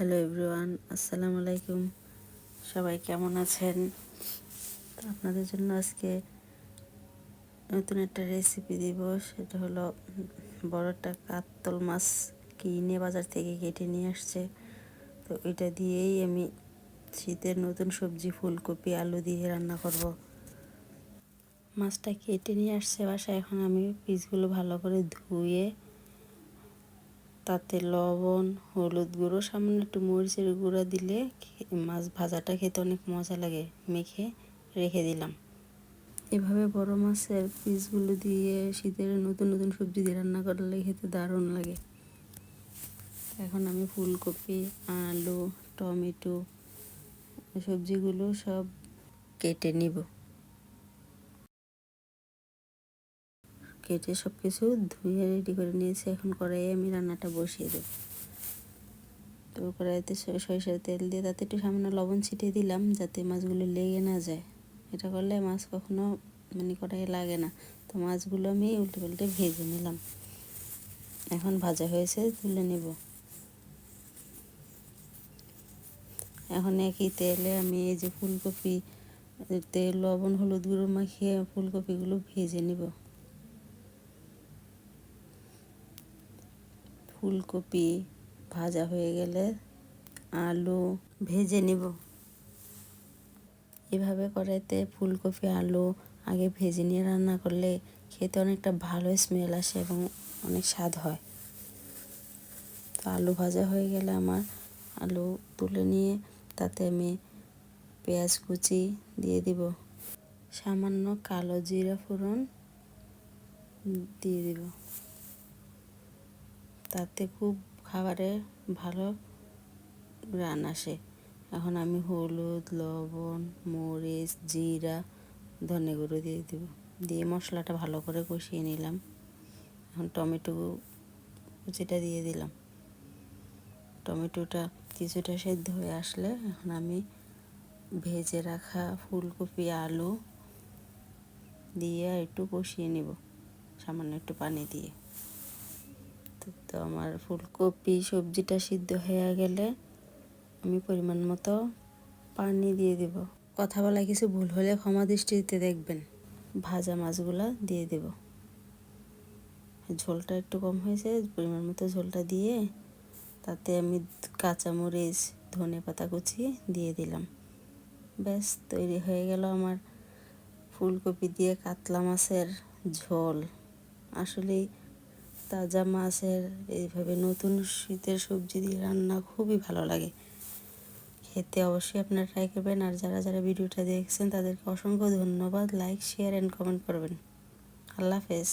Hello everyone আসসালামু আলাইকুম সবাই কেমন আছেন? তো আপনাদের জন্য আজকে নতুন একটা রেসিপি দিব। সেটা হলো বড় একটা কাতল মাছ কিনে বাজার থেকে কেটে নিয়ে আসছে। তো ওইটা দিয়েই আমি শীতের নতুন সবজি, ফুলকপি, আলু দিয়ে রান্না করব। মাছটা কেটে নিয়ে আসছে বাসায়। এখন আমি পিসগুলো ভালো করে ধুয়ে তাতে লবণ, হলুদ গুঁড়ো, সামান্য একটু মরিচের গুঁড়ো দিলে মাছ ভাজাটা খেতে অনেক মজা লাগে। মেখে রেখে দিলাম। এভাবে বড় মাছের পিসগুলো দিয়ে শীতের নতুন নতুন সবজি দিয়ে রান্না করলে খেতে দারুণ লাগে। এখন আমি ফুলকপি, আলু, টমেটো, সবজিগুলো সব কেটে নিব। কেটে সব কিছু ধুয়ে রেডি করে নিয়েছি। এখন কড়াইয়ে আমি রান্নাটা বসিয়ে দেব। তো কড়াইতে সরিষার তেল দিয়ে তাতে একটু সামান্য লবণ ছিটিয়ে দিলাম যাতে মাছগুলো লেগে না যায়। এটা করলে মাছ কখনো মানে কড়াইয়ে লাগে না। তো মাছগুলো আমি উল্টে পাল্টে ভেজে নিলাম। এখন ভাজা হয়েছে, তুলে নেব। এখন একই তেলে আমি এই যে ফুলকপি, তেল, লবণ, হলুদ গুঁড়ো মাখিয়ে ফুলকপিগুলো ভেজে নিব। ফুলকপি ভাজা হয়ে গেলে আলু ভেজে নিব। এভাবে কড়াইতে ফুলকপি, আলু আগে ভেজে নিয়ে রান্না করলে খেতে অনেকটা ভালো স্মেল আসে এবং অনেক স্বাদ হয়। তো আলু ভাজা হয়ে গেলে আমার আলু তুলে নিয়ে তাতে আমি পেঁয়াজ কুচি দিয়ে দিব। সামান্য কালো জিরা ফোড়ন দিয়ে দিব। তাতে খুব খাবারে ভালো রান আসে। এখন আমি হলুদ, লবণ, মরিচ, জিরা, ধনে গুঁড়ো দিয়ে দেব। দিয়ে মশলাটা ভালো করে কষিয়ে নিলাম। এখন টমেটো কুচিটা দিয়ে দিলাম। টমেটোটা কিছুটা সেদ্ধ হয়ে আসলে এখন আমি ভেজে রাখা ফুলকপি, আলু দিয়ে একটু কষিয়ে নেব। সামান্য একটু পানি দিয়ে। তো আমার ফুলকপি সবজিটা সিদ্ধ হয়ে গেলে আমি পরিমাণ মতো পানি দিয়ে দেব। কথা বলা কিছু ভুল হলে ক্ষমা দৃষ্টিতে দেখবেন। ভাজা মাছগুলো দিয়ে দেব। ঝোলটা একটু কম হয়েছে, পরিমাণ মতো ঝোলটা দিয়ে তাতে আমি কাঁচামরিচ, ধনে পাতা কুচি দিয়ে দিলাম। ব্যাস, তৈরি হয়ে গেল আমার ফুলকপি দিয়ে কাতলা মাছের ঝোল। আসলেই তাজা মাছের, এইভাবে নতুন শীতের সবজি দিয়ে রান্না খুবই ভালো লাগে। খেতে অবশ্যই আপনারা ট্রাই করবেন আর যারা যারা ভিডিওটা দেখছেন তাদেরকে অসংখ্য ধন্যবাদ। লাইক শেয়ার অ্যান্ড কমেন্ট করবেন। আল্লাহ হাফেজ।